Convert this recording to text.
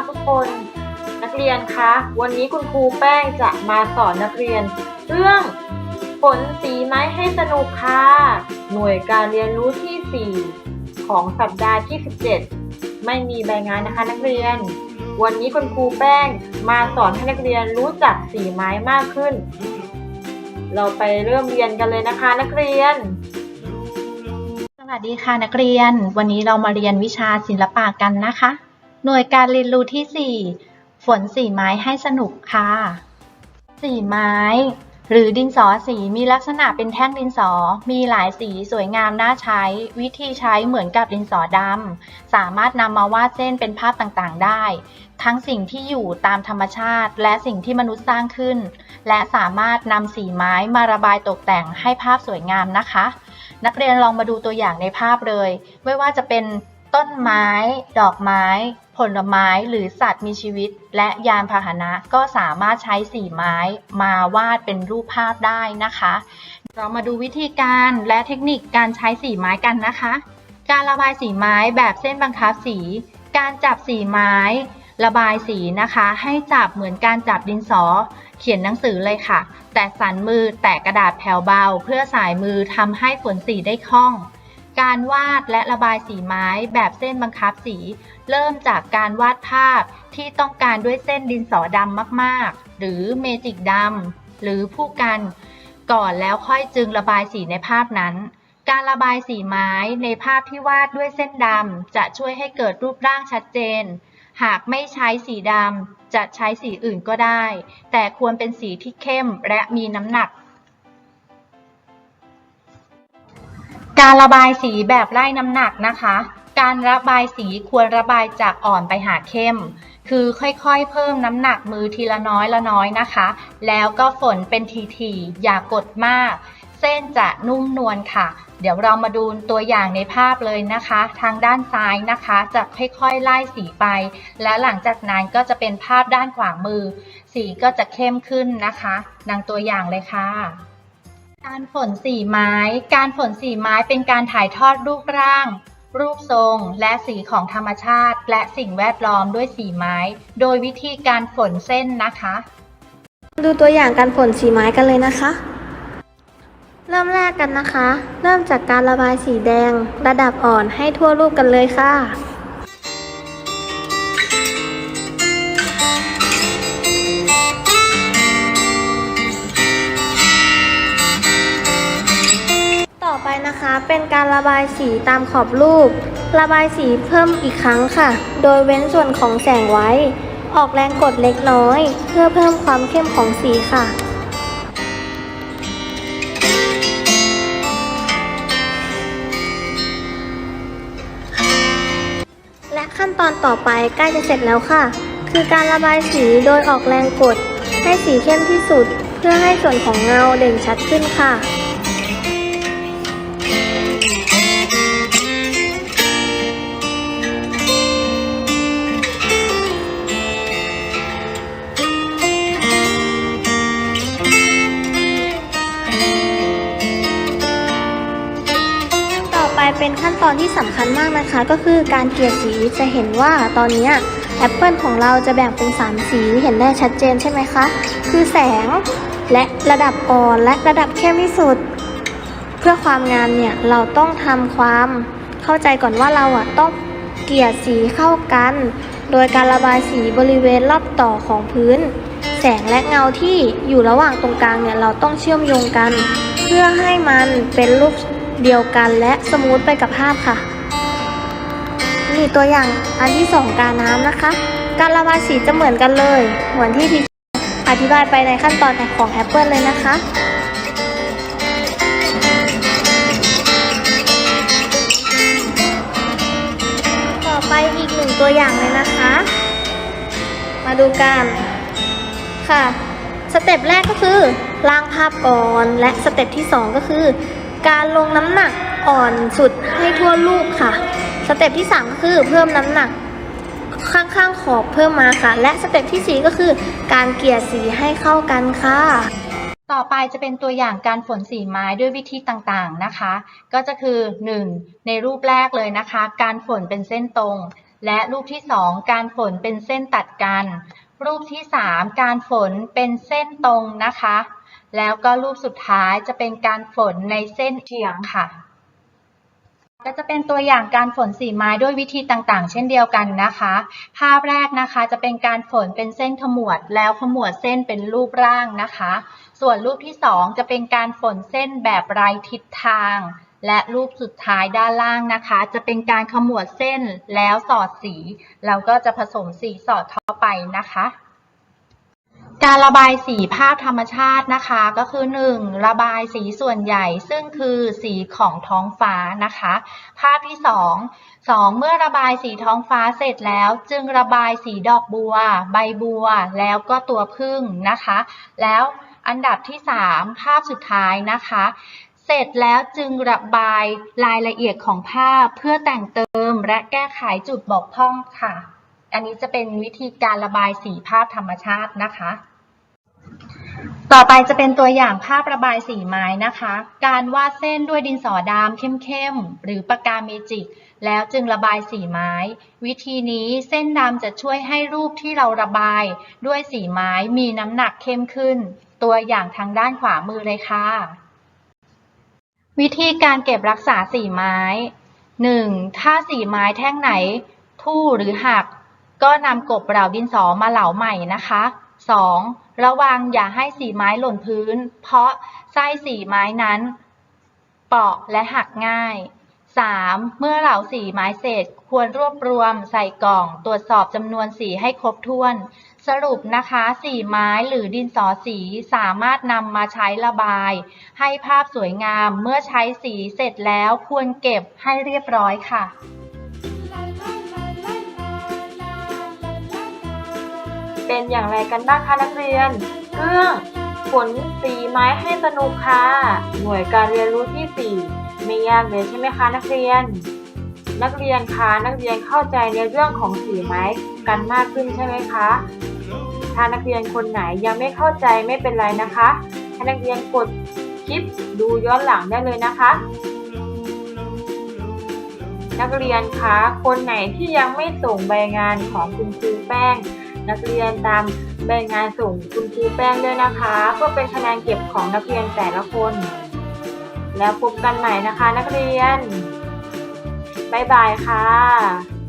รักทุกคนนักเรียนคะวันนี้คุณครูแป้งจะมาสอนนักเรียน เรื่องฝนสีไม้ให้สนุกค่ะหน่วยการเรียนรู้ที่ 4 ของสัปดาห์ที่ 17 ไม่มีใบงานนะคะนักเรียน วันนี้คุณครูแป้งมาสอนให้นักเรียนรู้จักสีไม้มากขึ้น เราไปเริ่มเรียนกันเลยนะคะนักเรียนสวัสดีค่ะนักเรียน วันนี้เรามาเรียนวิชาศิลปะกันนะคะ หน่วยการเรียนรู้ที่ 4 ฝนสีไม้ให้สนุกค่ะ สีไม้ หรือดินสอสีมีลักษณะเป็นแท่งดินสอ มีหลายสีสวยงามน่าใช้ วิธีใช้เหมือนกับดินสอดำ สามารถนำมาวาดเส้นเป็นภาพต่างๆ ได้ ทั้งสิ่งที่อยู่ตามธรรมชาติ และสิ่งที่มนุษย์สร้างขึ้น และสามารถนำสีไม้มาระบายตกแต่งให้ภาพสวยงามนะคะ นักเรียนลองมาดูตัวอย่างในภาพเลย ไม่ว่าจะเป็นต้นไม้ ดอกไม้ ผลไม้หรือสัตว์มีชีวิต และยานพาหนะก็สามารถใช้สีไม้มาวาดเป็นรูปภาพได้นะคะ เรามาดูวิธีการและเทคนิคการใช้สีไม้กันนะคะ การระบายสีไม้แบบเส้นบังคับสี การจับสีไม้ ระบายสีนะคะ ให้จับเหมือนการจับดินสอ เขียนหนังสือเลยค่ะ แต่สันมือแตะกระดาษแผ่วเบา เพื่อสายมือทำให้ฝนสีได้คล่อง การวาดและระบายสีไม้แบบเส้นบังคับสี เริ่มจากการวาดภาพที่ต้องการด้วยเส้นดินสอดำมากๆ หรือเมจิกดำหรือผู้กัน ก่อนแล้วค่อยจึงระบายสีในภาพนั้น การระบายสีไม้ในภาพที่วาดด้วยเส้นดำจะช่วยให้เกิดรูปร่างชัดเจน หากไม่ใช้สีดำจะใช้สีอื่นก็ได้ แต่ควรเป็นสีที่เข้มและมีน้ำหนัก การระบายสีแบบไล่น้ำหนักนะคะ การระบายสีควรระบายจากอ่อนไปหาเข้ม คือค่อยๆ เพิ่มน้ำหนักมือทีละน้อยละน้อยนะคะ แล้วก็ฝนเป็นทีๆอย่ากกดมาก เส้นจะนุ่มนวลค่ะ เดี๋ยวเรามาดูตัวอย่างในภาพเลยนะคะ ทางด้านซ้ายนะคะ จะค่อยๆไล่สีไป และหลังจากนั้นก็จะเป็นภาพด้านขวามือ สีก็จะเข้มขึ้นนะคะ ดังตัวอย่างเลยค่ะ การฝนสีไม้ การฝนสีไม้เป็นการถ่ายทอดรูปร่าง รูปทรง และสีของธรรมชาติ และสิ่งแวดล้อมด้วยสีไม้ โดยวิธีการฝนเส้นนะคะ ดูตัวอย่างการฝนสีไม้กันเลยนะคะ เริ่มแรกกันนะคะ เริ่มจากการระบายสีแดง ระดับอ่อนให้ทั่วรูปกันเลยค่ะ เป็นการระบายสีตามขอบรูป ระบายสีเพิ่มอีกครั้งค่ะ โดยเว้นส่วนของแสงไว้ ออกแรงกดเล็กน้อย เพื่อเพิ่มความเข้มของสีค่ะและขั้นตอนต่อไปใกล้จะเสร็จแล้วค่ะ คือการระบายสีโดยออกแรงกด ให้สีเข้มที่สุด เพื่อให้ส่วนของเงาเด่นชัดขึ้นค่ะ เป็นขั้นตอนที่สำคัญมากนะคะ ก็คือการเกลี่ยสีจะเห็นว่าตอนนี้แอปเปิลของเราจะแบ่งเป็น 3 สีเห็นได้ชัดเจนใช่ไหมคะ คือแสงและระดับอ่อนและระดับเข้มที่สุด เพื่อความงามเนี่ยเราต้องทำความเข้าใจก่อนว่าเราอะต้องเกลี่ยสีเข้ากัน โดยการระบายสีบริเวณรอบต่อของพื้น แสงและเงาที่อยู่ระหว่างตรงกลางเนี่ยเราต้องเชื่อมโยงกัน เพื่อให้มันเป็นรูป เดียวกันและสมูทไปกับภาพค่ะ นี่ตัวอย่างอันที่สองการน้ำนะคะ การระบายสีจะเหมือนกันเลย เหมือนที่ที่อธิบายไปในขั้นตอนของแอปเปิลเลยนะคะต่อไปอีกหนึ่งตัวอย่างเลยนะคะ มาดูกันค่ะ สเต็ปแรกก็คือล้างภาพก่อน และสเต็ปที่ 2 ก็คือ การลงน้ำหนักอ่อนสุดให้ทั่วรูปค่ะ สเต็ปที่3ก็คือเพิ่มน้ำหนักข้างๆขอบเพิ่มมาค่ะ และสเต็ปทีสี่ 4 ก็คือ การเกลี่ยสีให้เข้ากันค่ะ ต่อไปจะเป็นตัวอย่างการฝนสีไม้ด้วยวิธีต่างๆนะคะ ก็จะคือ 1. ในรูปแรกเลยนะคะ การฝนเป็นเส้นตรง และรูปที่ 2 การฝนเป็นเส้นตัดกัน รูปที่ 3 การฝนเป็นเส้นตรงนะคะ แล้วก็รูปสุดท้ายจะเป็นการฝนในเส้นเฉียงค่ะ ก็จะเป็นตัวอย่างการฝนสีไม้ด้วยวิธีต่างๆ เช่นเดียวกันนะคะ ภาพแรกนะคะจะเป็นการฝนเป็นเส้นขมวด แล้วขมวดเส้นเป็นรูปร่างนะคะ ส่วนรูปที่ 2 จะเป็นการฝนเส้นแบบไร้ทิศทาง และรูปสุดท้ายด้านล่างนะคะ จะเป็นการขมวดเส้นแล้วสอดสีแล้วก็จะผสมสีสอดเข้าไปนะคะ การระบายสีภาพธรรมชาตินะคะ ก็คือ 1. ระบายสีส่วนใหญ่ ซึ่งคือสีของท้องฟ้านะคะ ภาพที่ 2 2. เมื่อระบายสีท้องฟ้าเสร็จแล้ว จึงระบายสีดอกบัว ใบบัว แล้วก็ตัวพึ่งนะคะ แล้วอันดับที่ 3 ภาพสุดท้ายนะคะ เสร็จแล้วจึงระบายรายละเอียดของภาพเพื่อแต่งเติมและแก้ไขจุดบกพร่องค่ะ อันนี้จะเป็นวิธีการระบายสีภาพธรรมชาตินะคะ ต่อไปจะเป็นตัวอย่างภาพระบายสีไม้นะคะ การวาดเส้นด้วยดินสอดำเข้มๆ หรือปากกาเมจิก แล้วจึงระบายสีไม้ วิธีนี้เส้นดำจะช่วยให้รูปที่เราระบาย ด้วยสีไม้มีน้ำหนักเข้มขึ้น ตัวอย่างทางด้านขวามือเลยค่ะ วิธีการเก็บรักษาสีไม้ 1. ถ้าสีไม้แท่งไหน ทู่หรือหัก ก็นำกบเหลาดินสอมาเหลาใหม่นะคะ 2. ระวังอย่าให้สีไม้หล่นพื้น เพราะไส้สีไม้นั้นเปราะและหักง่าย 3. เมื่อเหลาสีไม้เสร็จควรรวบรวมใส่กล่อง ตรวจสอบจำนวนสีให้ครบถ้วน สรุปนะคะสีไม้หรือดินสอสีสามารถนำมาใช้ระบาย ให้ภาพสวยงามเมื่อใช้สีเสร็จแล้วควรเก็บให้เรียบร้อยค่ะ เป็นอย่างไรกันบ้างคะนักเรียน เรื่องฝนสีไม้ให้สนุกค่ะหน่วยการเรียนรู้ที่ 4 ไม่ยากเลยใช่ไหมคะนักเรียน นักเรียนคะนักเรียนเข้าใจในเรื่องของสีไม้กันมากขึ้นใช่ไหมคะ ถ้านักเรียนคนไหนยังไม่เข้าใจไม่เป็นไรนะคะให้นักเรียนกดคลิปดูย้อนหลังได้เลยนะคะ นักเรียนคะคนไหนที่ยังไม่ส่งใบงานของคุณครูแป้ง นักเรียนตามใบงานส่งคุณครูแป้งด้วยนะคะเพื่อเป็นคะแนนเก็บของนักเรียนแต่ละคน แล้วพบกันใหม่นะคะนักเรียนบ๊ายบายค่ะ